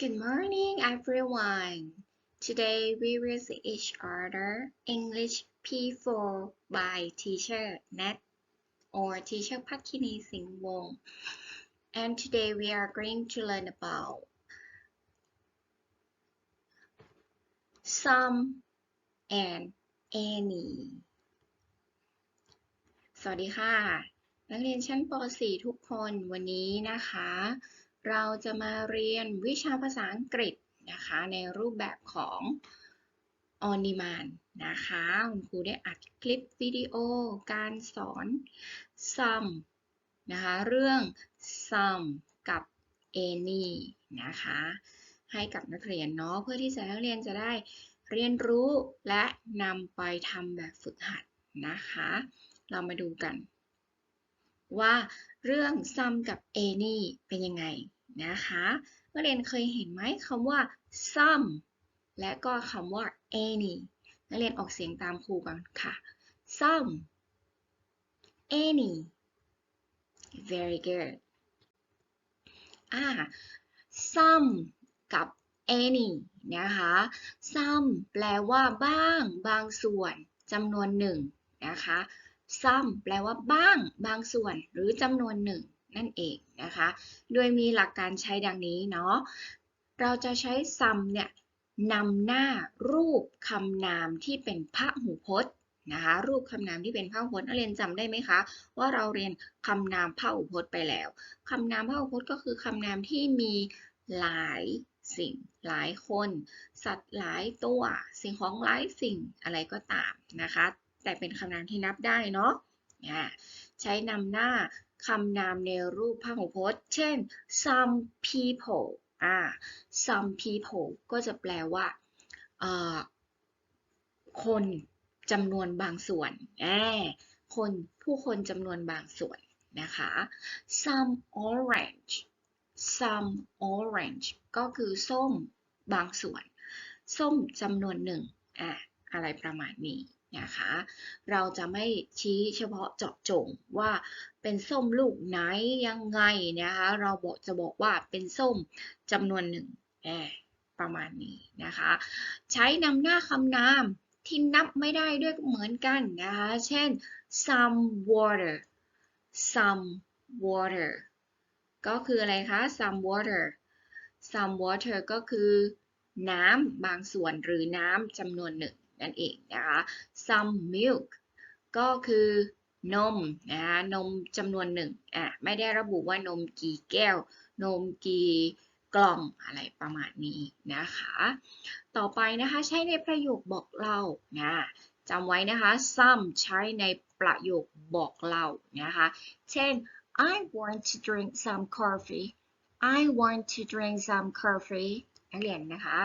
Good morning, everyone. Today we will see each other English P4 by teacher Nat or teacher Pakini Singh Wong. And today we are going to learn about some and any สวัสดีค่ะ นักเรียนชั้นป .4 ทุกคนวันนี้นะคะ เราจะมาเรียนวิชาภาษาอังกฤษนะคะ ในรูปแบบของ on demand นะคะคุณครูได้อัดคลิปวิดีโอการสอน some นะคะเรื่อง some กับ any นะคะ ให้กับนักเรียนเนาะเพื่อที่จะนักเรียนจะได้เรียนรู้และนำไปทำแบบฝึกหัดนะคะ เรามาดูกันว่า เรื่อง some กับ any เป็นยังไงนะคะนักเรียนเคยเห็นไหมคำว่า some และก็คำว่า any นักเรียนออกเสียงตามครูก่อนค่ะ some any very good อ่า some กับ any นะคะ some แปลว่าบ้าง บางส่วนจำนวนหนึ่งนะคะ some แปลว่าบ้าง บางส่วน หรือจำนวนหนึ่งนั่นเองนะคะ โดยมีหลักการใช้ดังนี้เนาะ เราจะใช้ some เนี่ยนำหน้ารูปคำนามที่เป็นพหูพจน์นะคะรูปคำนามที่เป็นพหูพจน์เรียนจำได้ไหมคะ ว่าเราเรียนคำนามพหูพจน์ไปแล้วคำนามพหูพจน์ก็คือคำนามที่มีหลายสิ่งหลายคน สัตว์หลายตัว สิ่งของหลายสิ่งอะไรก็ตามนะคะ แต่เป็นคำนามที่นับได้เนาะใช้นำหน้าคำนามในรูปพหูพจน์ เช่น some people อ่า some people ก็จะแปลว่าคนจำนวนบางส่วนแคนผู้คนจำนวนบางส่วนนะคะ some orange some orange ก็คือส้มบางส่วน ส้มจำนวนหนึ่งอะ อะไรประมาณนี้นะคะ เราจะไม่ชี้เฉพาะเจาะจงว่าเป็นส้มลูกไหนยังไงนะคะ เราบอกจะบอกว่าเป็นส้มจำนวนหนึ่งแอประมาณนี้นะคะ ใช้นำหน้าคำนามที่นับไม่ได้ด้วยเหมือนกันนะคะ เช่น some water some water ก็คืออะไรคะ some water some water ก็คือน้ำบางส่วนหรือน้ำจำนวนหนึ่ง นั่นเองนะคะ some milk ก็คือนมนะคะนมจำนวนหนึ่งอะไม่ได้ระบุว่านมกี่แก้ว นมกี่กล่องอะไรประมาณนี้นะคะ ต่อไปนะคะใช้ในประโยคบอกเล่านะจำไว้นะคะ some ใช้ในประโยคบอกเล่านะคะ เช่น I want to drink some coffee I want to drink some coffee นักเรียนนะคะ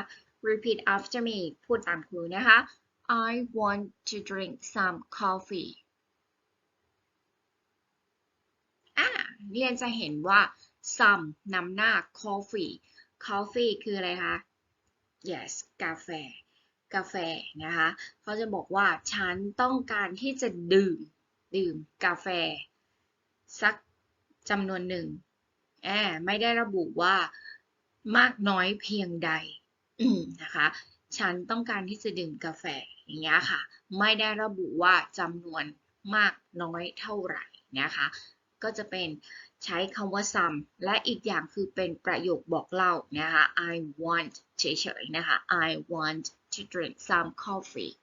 repeat after me พูดตามครูนะคะ I want to drink some coffee อ่าเรียนจะเห็นว่า some นำหน้า coffee coffee คืออะไรคะ yes กาแฟ กาแฟนะคะ เขาจะบอกว่าฉันต้องการที่จะดื่ม ดื่มกาแฟ สักจำนวนหนึ่งแอบไม่ได้ระบุว่ามากน้อยเพียงใดนะคะ ฉันต้องการที่จะดื่มกาแฟ อย่างเงี้ยค่ะ ไม่ได้ระบุว่าจำนวนมากน้อยเท่าไหร่นะคะ ก็จะเป็นใช้คำว่า some และอีกอย่างคือเป็นประโยคบอกเล่านะคะ I want เฉยๆนะคะ I want to drink some coffee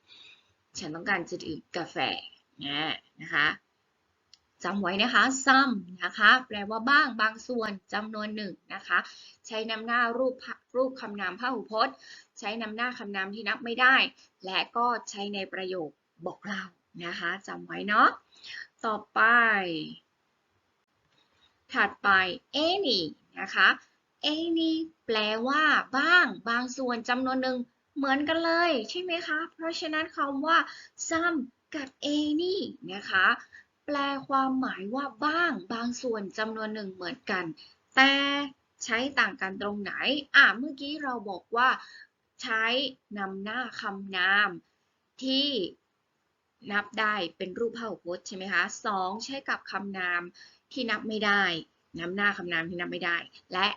ฉันต้องการจะดื่มกาแฟนะคะ จำไว้นะคะ some นะคะ แปลว่าบ้างบางส่วนจำนวนหนึ่งนะคะ ใช้นำหน้ารูปรูปคำนามพหูพจน์ ใช้นำหน้าคำนามที่นับไม่ได้ และก็ใช้ในประโยคบอกเล่านะคะจำไว้เนาะต่อไป ถัดไป any นะคะ any แปลว่า บ้าง บางส่วนจำนวนหนึ่งเหมือนกันเลยใช่ไหมคะ เพราะฉะนั้นคำว่า some กับ any นะคะ แปลความหมายว่าบ้าง บางส่วนจำนวนหนึ่งเหมือนกัน แต่ใช้ต่างกันตรงไหน อะ เมื่อกี้เราบอกว่า ใช้นำหน้าคำนามที่นับได้เป็นรูปพหูพจน์ใช่ไหมคะสองใช้กับคำนามที่นับไม่ได้นำหน้าคำนามที่นำไม่ได้ และ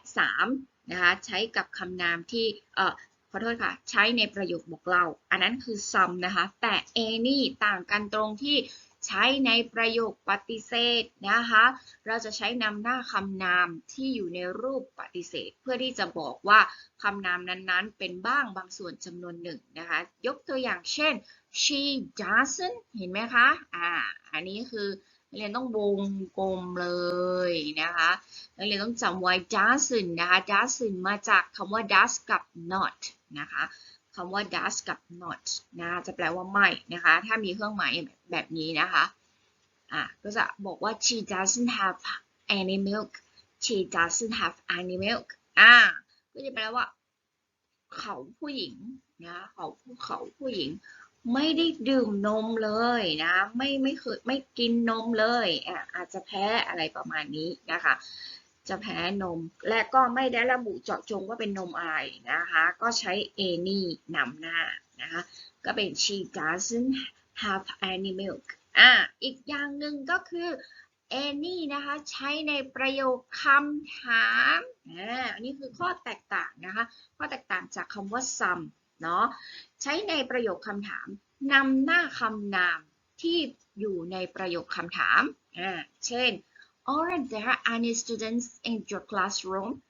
3นะคะใช้กับคำนามที่เอ่อขอโทษค่ะ ใช้ในประโยคบอกเล่า อันนั้นคือ some นะคะ แต่ any ต่างกันตรงที่ ใช้ในประโยคปฏิเสธนะคะ เราจะใช้นำหน้าคำนามที่อยู่ในรูปปฏิเสธ เพื่อที่จะบอกว่าคำนามนั้นๆ เป็นบ้างบางส่วนจำนวนหนึ่งนะคะ ยกตัวอย่างเช่น she doesn't เห็นไหมคะ อ่า อันนี้คือนักเรียนต้องวงกลมเลยนะคะนักเรียนต้องจำไว้ doesn't นะคะ doesn't มาจากคำว่า does กับ not นะคะ คำว่า does กับ not นะจะแปลว่าไม่นะคะ ถ้ามีเครื่องหมายแบบนี้นะคะอะก็จะบอกว่า she doesn't have any milk she doesn't have any milk อ่าก็จะแปลว่า เขาผู้หญิงนะเขาเขาผู้หญิง ไม่ได้ดื่มนมเลยนะ ไม่ไม่เคยไม่กินนมเลยอะอาจจะแพ้อะไรประมาณนี้นะคะ จะแพ้นม และก็ไม่ได้ระบุเจาะจงว่าเป็นนมอะไรนะคะ ก็ใช้ any นำหน้านะคะ ก็เป็น she doesn't have any milk อะอีกอย่างหนึ่งก็คือ any นะคะ ใช้ในประโยคคำถามอ่าอันนี้คือข้อแตกต่างนะคะ ข้อแตกต่างจากคำว่า some เนาะใช้ในประโยคคำถามนำหน้าคำนามที่อยู่ในประโยคคำถามอ่าเช่น Are there any students in your classroom?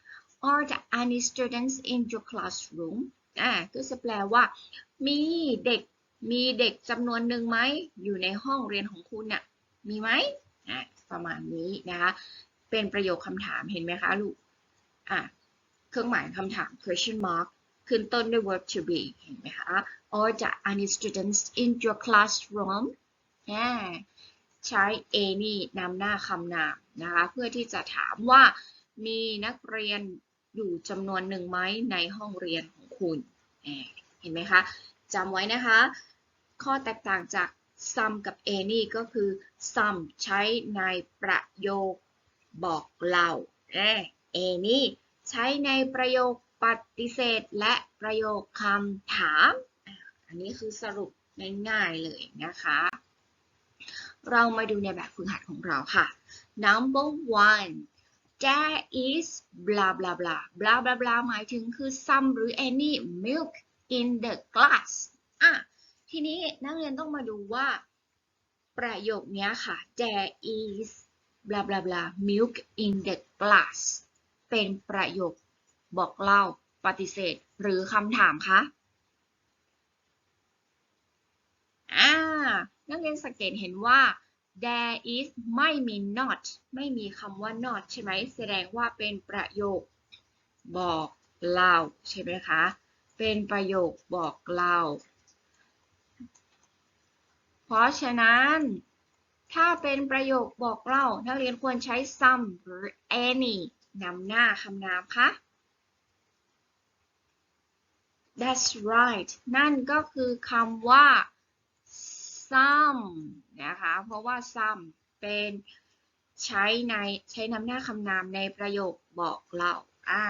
Are there any students in your classroom? อ่าก็จะแปลว่า มีเด็ก มีเด็กจำนวนหนึ่งไหม อยู่ในห้องเรียนของคุณน่ะ มีไหมอ่าประมาณนี้นะคะ เป็นประโยคคำถามเห็นไหมคะลูก อ่าเครื่องหมายคำถาม question mark ขึ้นต้นด้วย verb to be เห็นไหมคะ Are there any students in your classroom? อ่า ใช้ any นำหน้าคำนามนะคะ เพื่อที่จะถามว่ามีนักเรียนอยู่จำนวนหนึ่งไหมในห้องเรียนของคุณเห็นไหมคะจำไว้นะคะ ข้อแตกต่างจาก some กับ any ก็คือ some ใช้ในประโยคบอกเล่า any ใช้ในประโยคปฏิเสธและประโยคคำถาม อันนี้คือสรุปง่ายๆเลยนะคะ เรามาดูในแบบฝึกหัดของเราค่ะ number one there is blah blah blah blah blah blah หมายถึงคือ some หรือ any milk in the glass อะ ทีนี้นักเรียนต้องมาดูว่า ประโยคนี้ค่ะ there is blah blah blah milk in the glass เป็นประโยคบอกเล่าปฏิเสธหรือคำถามคะ อ่า นักเรียนสังเกตเห็นว่า there is ไม่มี not ไม่มีคำว่า not ใช่ไหมแสดงว่าเป็นประโยคบอกเล่าใช่ไหมคะ เป็นประโยคบอกเล่า เพราะฉะนั้น ถ้าเป็นประโยคบอกเล่า นักเรียนควรใช้ some หรือ any นำหน้าคำนามคะ That's right นั่นก็คือคำว่า some นะคะ เพราะว่า some เป็นใช้ในใช้นำหน้าคำนามในประโยคบอกเล่าอ่า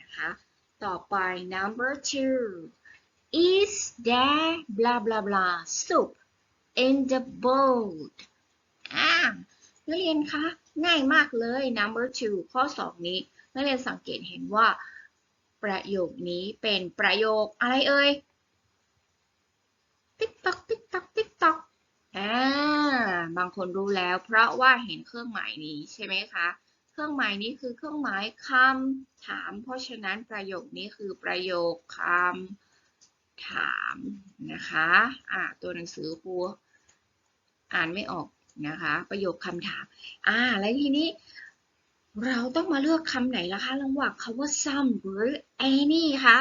นะคะต่อไป number two is there blah blah blah soup in the bowl อ่านักเรียนคะง่ายมากเลย number two ข้อ 2 นี้นักเรียนสังเกตเห็นว่า ประโยคนี้เป็นประโยคอะไรเอ่ย ติ๊กตอกติ๊กตอกติ๊ก อ่าบางคนรู้แล้ว เพราะว่าเห็นเครื่องหมายนี้ใช่ไหมคะ เครื่องหมายนี้คือเครื่องหมายคำถาม เพราะฉะนั้นประโยคนี้คือประโยคคำถามนะคะอ่าตัวหนังสือครูอ่านไม่ออกนะคะ ประโยคคำถามอ่าแล้วทีนี้เราต้องมาเลือกคำไหนล่ะคะระหว่างคำว่า some หรือ any คะ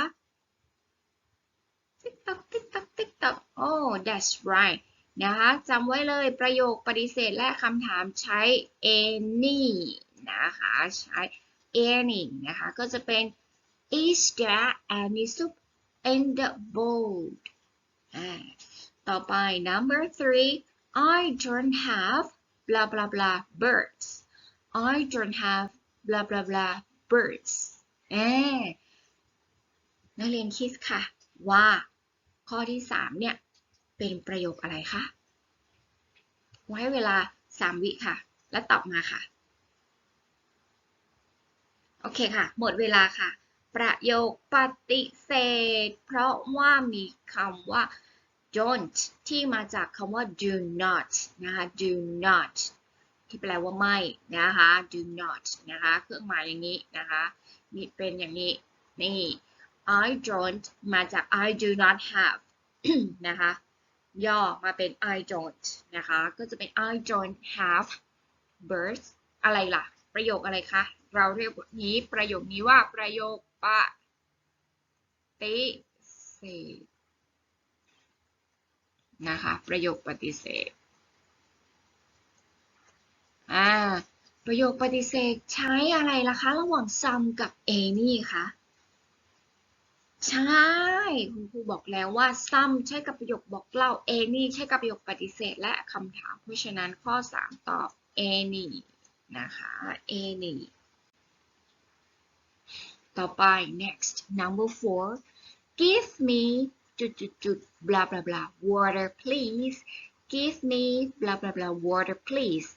ติ๊กตักติ๊กตักติ๊กตักโอ้ that's right นะคะจำไว้เลยประโยคปฏิเสธและคำถามใช้ any นะคะใช้ any นะคะก็จะเป็น is there any soup in the bowl อ่าต่อไป number three I don't have blah blah blah birds I don't have blah blah blah birds เอ๊นักเรียนคิดค่ะว่าข้อที่ 3 เนี่ย เป็นประโยคอะไรคะ ไว้เวลา 3 วิค่ะ และตอบมาค่ะ โอเคค่ะ หมดเวลาค่ะ ประโยคปฏิเสธ เพราะว่ามีคำว่า don't ที่มาจากคำว่า do not นะคะ do not ที่แปลว่าไม่นะคะ do not นะคะ เครื่องหมายอย่างนี้นะคะนี่เป็นอย่างนี้ นี่ I don't มาจาก I do not have นะคะ ย่อมาเป็น I don't นะคะ ก็จะเป็น I don't have birds อะไรล่ะ ประโยคอะไรคะ เราเรียกนี้ประโยคนี้ว่าประโยคปฏิเสธนะคะ ประโยคปฏิเสธอ่าประโยคปฏิเสธใช้อะไรล่ะคะ ระหว่าง some กับ any คะ ใช่ คุณครูบอกแล้วว่า some ใช้กับประโยคบอกเล่า any ใช้กับประโยคปฏิเสธและคำถาม เพราะฉะนั้นข้อ 3 ตอบ any นะคะ any ต่อไป next number four give me จุดจุดจุด blah blah blah water please give me blah blah blah water please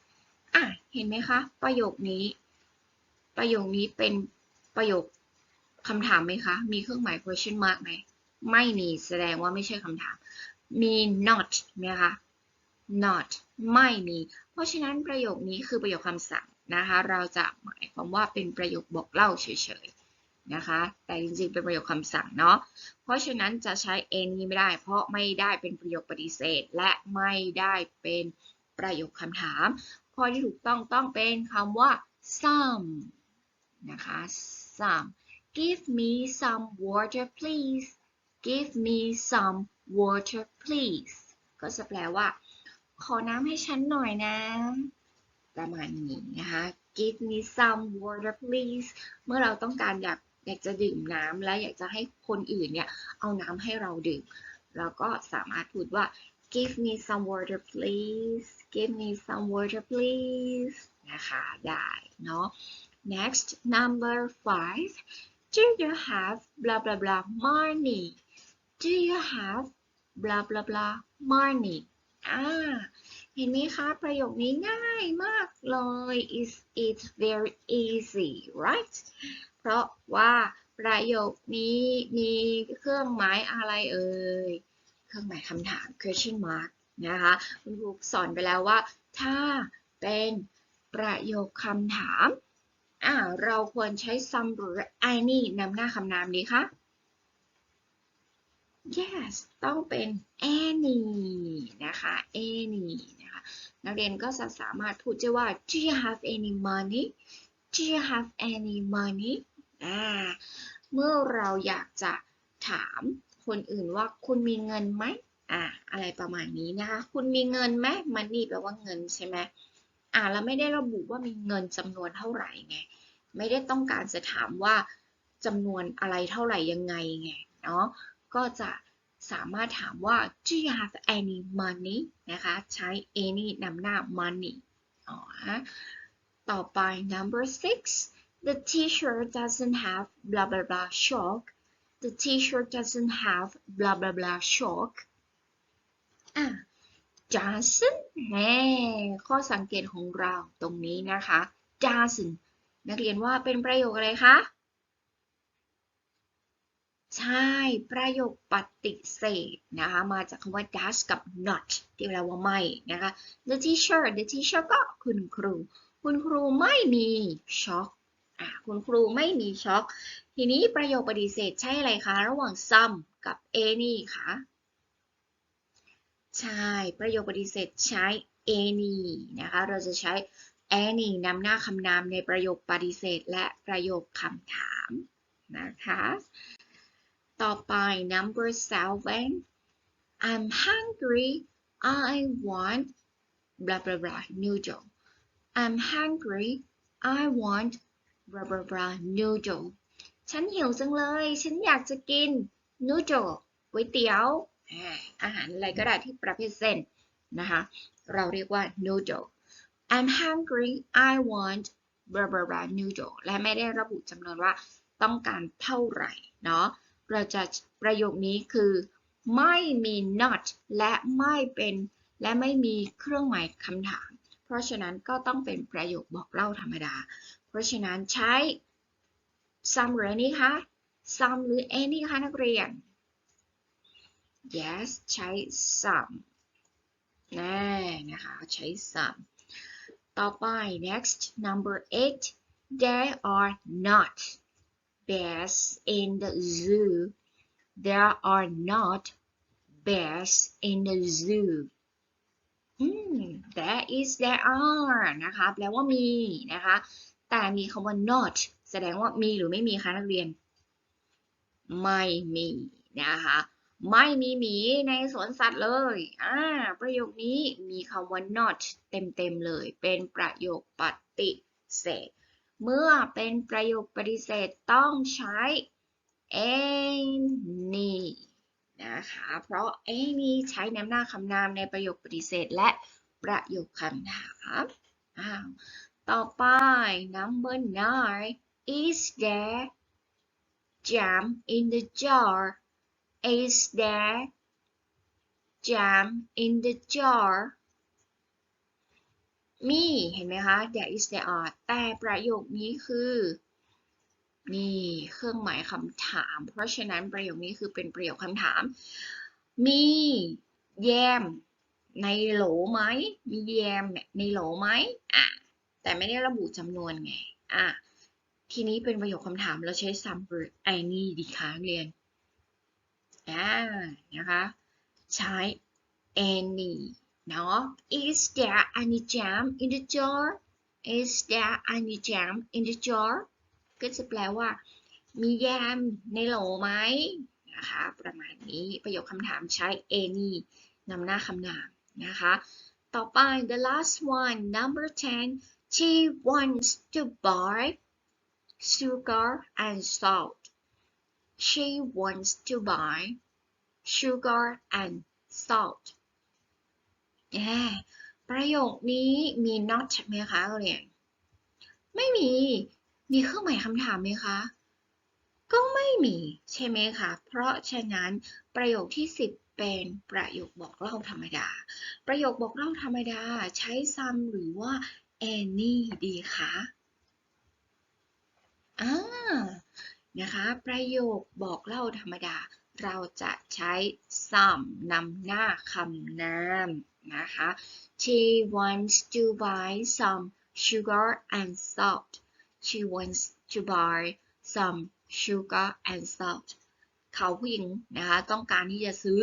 อะ เห็นไหมคะ ประโยคนี้ ประโยคนี้เป็นประโยค คำถามไหมคะ มีเครื่องหมาย question mark ไหม ไม่มีแสดงว่าไม่ใช่คำถาม มี not ไหมคะ not ไม่มี เพราะฉะนั้นประโยคนี้คือประโยคคำสั่งนะคะ เราจะหมายความว่าเป็นประโยคบอกเล่าเฉยๆนะคะ แต่จริงๆ เป็นประโยคคำสั่งเนาะ เพราะฉะนั้นจะใช้ any ไม่ได้ เพราะไม่ได้เป็นประโยคปฏิเสธ และไม่ได้เป็นประโยคคำถาม ข้อที่ถูกต้องต้องเป็นคำว่า some นะคะ some give me some water please give me some water please ก็จะแปลว่า ขอน้ำให้ฉันหน่อยนะ ประมาณนี้นะคะ give me some water please เมื่อเราต้องการอยากอยากจะดื่มน้ำและอยากจะให้คนอื่นเนี่ย เอาน้ำให้เราดื่ม เราก็สามารถพูดว่า give me some water please give me some water please นะคะ ได้เนาะ next number five do you have blah blah blah money do you have blah blah blah money อ่าเห็นไหมคะประโยคนี้ง่ายมากเลย is it very easy right เพราะว่าประโยคนี้มีเครื่องหมายอะไรเอ่ย เครื่องหมายคำถาม question mark นะคะ คุณครูสอนไปแล้วว่า ถ้าเป็นประโยคคำถาม อ่าเราควรใช้ some หรือ any นำหน้าคำนามดีคะ yes ต้องเป็น any นะคะ any นะคะ นักเรียนก็จะสามารถพูดได้ว่า do you have any money do you have any money อ่า เมื่อเราอยากจะถามคนอื่นว่าคุณมีเงินไหมอ่าอะไรประมาณนี้นะคะ คุณมีเงินไหม money แปลว่าเงินใช่ไหม อ่าแล้วไม่ได้ระบุว่ามีเงินจำนวนเท่าไหร่ไง ไม่ได้ต้องการจะถามว่าจำนวนอะไรเท่าไหร่ยังไงไงเนาะ ก็จะสามารถถามว่า do you have any money นะคะ ใช้ any นำหน้า money อ๋อฮะต่อไป number six the teacher doesn't have blah blah blah chalk the teacher doesn't have blah blah blah chalk อะ doesn't แหมข้อสังเกตของเราตรงนี้นะคะ doesn't นักเรียนว่าเป็นประโยคอะไรคะ ใช่ประโยคปฏิเสธนะคะ มาจากคำว่า does กับ not ที่แปลว่าไม่นะคะ the teacher the teacher ก็คุณครู คุณครูไม่มีช็อกอะคุณครูไม่มีช็อก ทีนี้ประโยคปฏิเสธใช่อะไรคะ ระหว่าง some กับ any ค่ะ ใช่ ประโยคปฏิเสธใช้ any นะคะ เราจะใช้ any นำหน้าคำนามในประโยคปฏิเสธ และประโยคคำถามนะคะ ต่อไป number seven I'm hungry I want blah blah blah noodle I'm hungry I want blah blah blah noodle ฉันหิวจังเลย ฉันอยากจะกิน noodle ก๋วยเตี๋ยว อาหารอะไรก็ได้ที่ประเภทเส้นนะคะ เราเรียกว่า noodle I'm hungry I want blah blah blah noodle และไม่ได้ระบุจำนวนว่าต้องการเท่าไหร่เนาะ เราจะประโยคนี้คือ ไม่มี not และไม่เป็นและไม่มีเครื่องหมายคำถาม เพราะฉะนั้นก็ต้องเป็นประโยคบอกเล่าธรรมดา เพราะฉะนั้นใช้ some หรือ any คะ some หรือ any คะนักเรียน yes ใช้ some แน่นะคะ ใช้ some ต่อไป next number eight there are not bears in the zoo there are not bears in the zoo อืม there is there are นะคะแปลว่ามีนะคะ แต่มีคำว่า not แสดงว่ามีหรือไม่มีคะนักเรียน ไม่มีนะคะ ไม่มีหมีในสวนสัตว์เลย อ่า ประโยคนี้มีคำว่า not เต็มๆเลย เป็นประโยคปฏิเสธ เมื่อเป็นประโยคปฏิเสธต้องใช้ any นะคะ เพราะ any ใช้นำหน้าคำนามในประโยคปฏิเสธและประโยคคำถามอ้าวต่อไป number nine is there jam in the jar is there jam in the jar มีเห็นไหมคะ there is there are แต่ประโยคนี้คือ นี่เครื่องหมายคำถาม เพราะฉะนั้นประโยคนี้คือเป็นประโยคคำถาม มีแยมในโหลไหม มีแยมในโหลไหมอะแต่ไม่ได้ระบุจำนวนไงอะทีนี้เป็นประโยคคำถามเราใช้ some หรือ any ดีคะเรียน อ่านะคะใช้ any เนาะ is there any jam in the jar is there any jam in the jar ก็จะแปลว่า มีแยมในโหลไหมนะคะประมาณนี้ประโยคคำถามใช้ any นำหน้าคำนามนะคะต่อไป the last one number 10 she wants to buy sugar and salt she wants to buy sugar and salt แย่ประโยคนี้มี not ไหมคะเรียนไม่มี มีเครื่องหมายคำถามไหมคะ ก็ไม่มี ใช่ไหมคะ เพราะฉะนั้นประโยคที่ 10 เป็นประโยคบอกเล่าธรรมดา ประโยคบอกเล่าธรรมดาใช้ some หรือว่า any ดีคะอ่า นะคะ ประโยคบอกเล่าธรรมดา เราจะใช้ some นำหน้าคำนามนะคะ she wants to buy some sugar and salt she wants to buy some sugar and salt เขาผู้หญิงนะคะ ต้องการที่จะซื้อ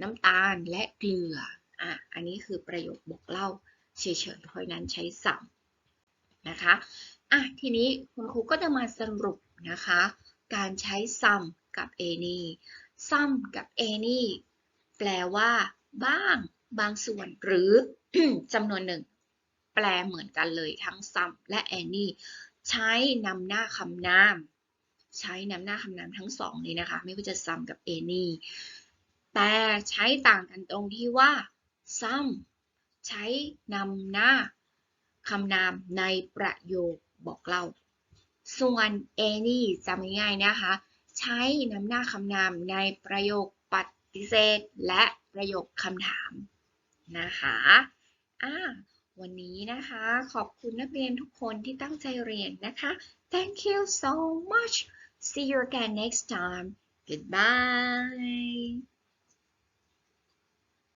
น้ำตาลและเกลืออะอันนี้คือประโยคบอกเล่าเฉยๆเพราะนั้นใช้ some นะคะอะทีนี้คุณครูก็จะมาสรุป นะคะ การใช้ some กับ any some กับ any แปลว่าบ้าง บางส่วนหรือจำนวนหนึ่ง แปลเหมือนกันเลยทั้ง some และ any ใช้นำหน้าคำนาม ใช้นำหน้าคำนามทั้งสองเลยนะคะ ไม่ว่าจะ some กับ any แต่ใช้ต่างกันตรงที่ว่า some ใช้นำหน้าคำนามในประโยคบอกเล่า ส่วน any จำง่ายๆนะคะ ใช้นำหน้าคำนามในประโยคปฏิเสธ และประโยคคำถามนะคะอ่าวันนี้นะคะ ขอบคุณนักเรียนทุกคนที่ตั้งใจเรียนนะคะ thank you so much see you again next time goodbye